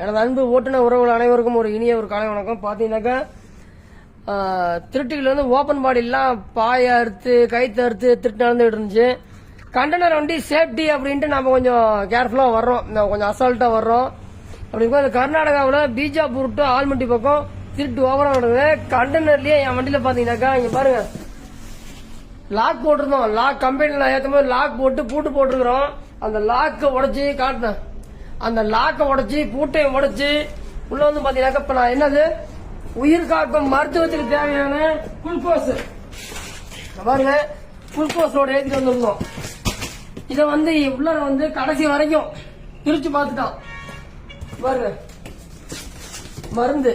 எனது அன்பு ஓட்டுநர் உறவுகள் அனைவருக்கும் ஒரு இனிய ஒரு காலை வணக்கம். பார்த்தீங்கன்னாக்கா திருட்டுகள் வந்து ஓப்பன் பாடிலாம் பாய அறுத்து கைத்து அறுத்து திருட்டு நடந்துகிட்டு இருந்துச்சு. கண்டனர் வண்டி சேஃப்டி அப்படின்ட்டு நம்ம கொஞ்சம் கேர்ஃபுல்லாக வர்றோம். கொஞ்சம் அசால்ட்டாக வர்றோம். அப்படிங்கும்போது கர்நாடகாவில் பீஜாப்பூர் டு ஆல்மட்டி பக்கம் திருட்டு ஓவராக நடக்குது கண்டனர்லேயே என் வண்டியில் பார்த்தீங்கன்னாக்கா இங்கே பாருங்க லாக் போட்டிருந்தோம். லாக் கம்பெனியில் ஏற்றும் போது லாக் போட்டு பூட்டு போட்டிருக்கிறோம். அந்த லாக்கை உடச்சி காட்டினேன். அந்த லாக்கை உடைச்சி பூட்டையை உடைச்சி உள்ள வந்து பாத்தீங்கன்னாக்கா இப்ப நான் என்னது? உயிர் காக்கும் மருத்துவத்துக்கு தேவையான குளுக்கோஸ். பாருங்க குளுக்கோஸோட ஏற்றிட்டு வந்திருந்தோம். இதை வந்து உள்ள வந்து கடைசி வரைக்கும் பிரிச்சு பார்த்துட்டான். பாருங்க. மருந்து.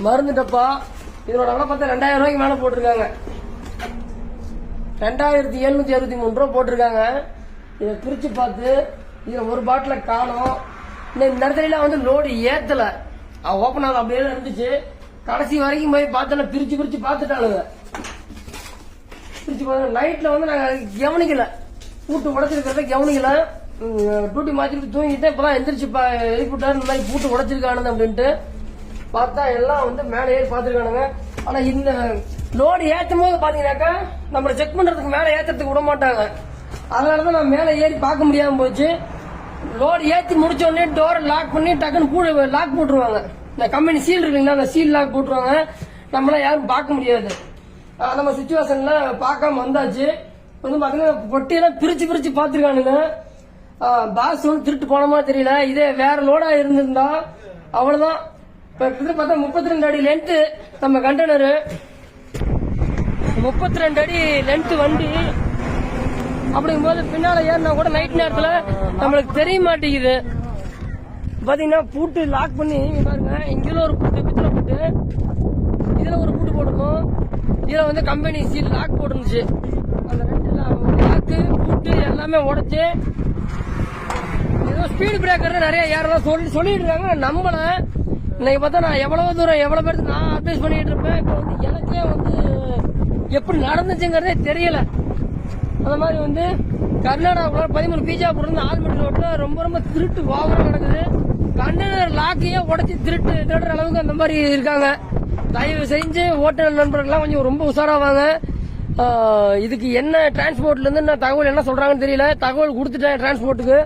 மருந்து டப்பா இதோட விலை பார்த்தா ரெண்டாயிரம் ரூபாய்க்கு மேல போட்டிருக்காங்க. ரெண்டாயிரத்தி எழுநூத்தி அறுபத்தி மூணு ரூபா போட்டிருக்காங்க. இதை பிரிச்சு பார்த்து இதுல ஒரு பாட்டில காணும். இந்த இந்த வந்து லோடு ஏத்தல. ஓப்பன் ஆகுது அப்படியே இருந்துச்சு. கடைசி வரைக்கும் போய் பார்த்தோன்னா பிரிச்சு பிரிச்சு பார்த்துட்டானுங்க. பிரிச்சு பார்த்தா நைட்ல வந்து நாங்க கவனிக்கல. பூட்டு உடைச்சிருக்கிறத கவனிக்கல. டியூட்டி மாத்திட்டு தூங்கிட்டு இப்பதான் எந்திரிச்சு பா- இந்த மாதிரி பூட்டு உடைச்சிருக்கானு அப்படின்ட்டு. பார்த்தா எல்லாம் வந்து மேலே ஏறி பார்த்துருக்கானுங்க. ஆனா இந்த லோடு ஏற்றும் போது பாத்தீங்கன்னாக்கா நம்மளை செக் பண்றதுக்கு மேலே ஏத்துறதுக்கு விட மாட்டாங்க அதனாலதான் நான் மேலே ஏறி பார்க்க முடியாம போச்சு. லோடு ஏத்தி முடிச்ச உடனே டோரை லாக் பண்ணி டக்குன்னு கூட லாக் போட்டுருவாங்க. இந்த கம்பெனி சீல் இருக்குங்களா அந்த சீல் லாக் போட்டுருவாங்க. நம்மளால யாரும் பார்க்க முடியாது. நம்ம சுச்சுவேஷன்ல பார்க்காம வந்தாச்சு. வந்து பாத்தீங்கன்னா பொட்டியெல்லாம் பிரிச்சு பிரிச்சு பார்த்துருக்கானுங்க. பாஸ் வந்து திருட்டு போனமா தெரியல. இதே வேற லோடா இருந்திருந்தா அவ்வளவுதான். இப்ப கிட்ட பார்த்தா முப்பத்தி ரெண்டு அடி லென்த் நம்ம கண்டெய்னரு முப்பத்தி ரெண்டு அடி லென்த் வண்டி அப்படிங்கும்போது பின்னால ஏறினா கூட நைட் நேரத்துல நம்மளுக்கு தெரிய மாட்டேங்குது. பாத்தீங்கன்னா பூட்டு லாக் பண்ணி இங்க பாருங்க இங்க ஒரு பூட்டு பித்தளை பூட்டு. இதுல ஒரு பூட்டு போடணும் இதுல வந்து கம்பெனி சீல் லாக் போட்டுருந்துச்சு. அந்த ரெண்டு லாக்கு பூட்டு எல்லாமே உடைச்சு ஏதோ ஸ்பீடு பிரேக்கர் நிறைய யாரெல்லாம் சொல்லி சொல்லிட்டு இருக்காங்க. நம்பல. இன்னைக்கு பார்த்தா நான் எவ்வளவு தூரம் எவ்வளவு பேருக்கு நான் அட்வைஸ் பண்ணிட்டு இருப்பேன். இப்போ வந்து எனக்கே வந்து எப்படி நடந்துச்சுங்கிறதே தெரியல. அந்த மாதிரி வந்து கர்நாடகாவில் பதிமூணு பீஜாப்பூர் இருந்து ஆல்மட்டி ரோட்ல ரொம்ப ரொம்ப திருட்டு ஓவரா நடக்குது கண்டெய்னர் லாக்கையே உடச்சி திருட்டு திருடுற அளவுக்கு அந்த மாதிரி இருக்காங்க. தயவு செஞ்சு ஓட்டல் நண்பர்கள்லாம் கொஞ்சம் ரொம்ப உஷாராவாங்க இதுக்கு என்ன டிரான்ஸ்போர்ட்ல இருந்து என்ன தகவல் என்ன சொல்றாங்கன்னு தெரியல. தகவல் கொடுத்துட்டேன் டிரான்ஸ்போர்ட்டுக்கு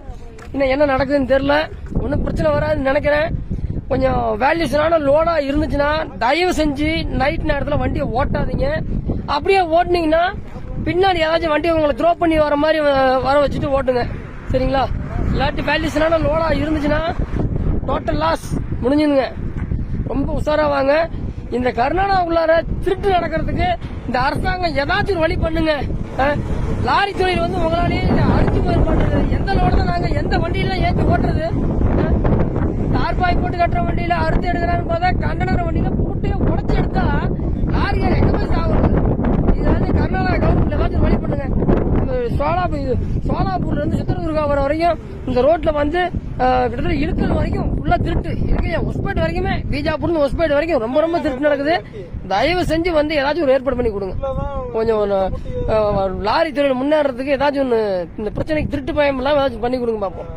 இன்னும் என்ன நடக்குதுன்னு தெரியல. ஒன்றும் பிரச்சனை வராதுன்னு நினைக்கிறேன். கொஞ்சம் வேல்யூஷனான லோடா இருந்துச்சுன்னா தயவு செஞ்சு நைட் நேரத்தில் வண்டியை ஓட்டாதீங்க. அப்படியே ஓட்டுனீங்கன்னா பின்னாடி ஏதாச்சும் வண்டி உங்களை த்ரோ பண்ணி வர மாதிரி வர வச்சுட்டு ஓட்டுங்க. சரிங்களா? இல்லாட்டி வேல்யூஷனான லோடா இருந்துச்சுன்னா டோட்டல் லாஸ் முடிஞ்சுதுங்க ரொம்ப உஷாரா வாங்க. இந்த கர்நாடகா உள்ளார திருட்டு நடக்கிறதுக்கு இந்த அரசாங்கம் ஏதாச்சும் ஒரு வழி பண்ணுங்க. லாரி தொழில் வந்து உங்களாலேயே அடிச்சு போயிட மாட்டேங்குது எந்த லோடு தான் நாங்க எந்த வண்டியில ஏற்றி ஓட்டுறது? தார்பாய் போட்டு கட்டுற வண்டியில அறுத்து எடுக்கிறான்னு பார்த்தா கண்டனர் வண்டியில பூட்டையே உடச்சு எடுத்தா லாரியார் எங்க போய் சாகுறது இது வந்து கர்நாடகா கவர்மெண்ட் ஏதாச்சும் ஒரு வழி பண்ணுங்க இந்த சோலாபூர் இது சோலாப்பூர்ல சித்திரதுர்கா வர வரைக்கும் இந்த ரோட்டில் வந்து கிட்டத்தட்ட இழுக்கல் வரைக்கும் ஃபுல்லாக திருட்டு. இருக்கையா ஒஸ்பேட் வரைக்குமே பீஜாப்பூர்னு ஒஸ்பேட் வரைக்கும் ரொம்ப ரொம்ப திருட்டு நடக்குது. தயவு செஞ்சு வந்து ஏதாச்சும் ஒரு ஏற்பாடு பண்ணி கொடுங்க. கொஞ்சம் லாரி தொழில் முன்னேறதுக்கு ஏதாச்சும் ஒன்று இந்த பிரச்சனைக்கு திருட்டு பயம் இல்லாம ஏதாச்சும் பண்ணி கொடுங்க பார்ப்போம்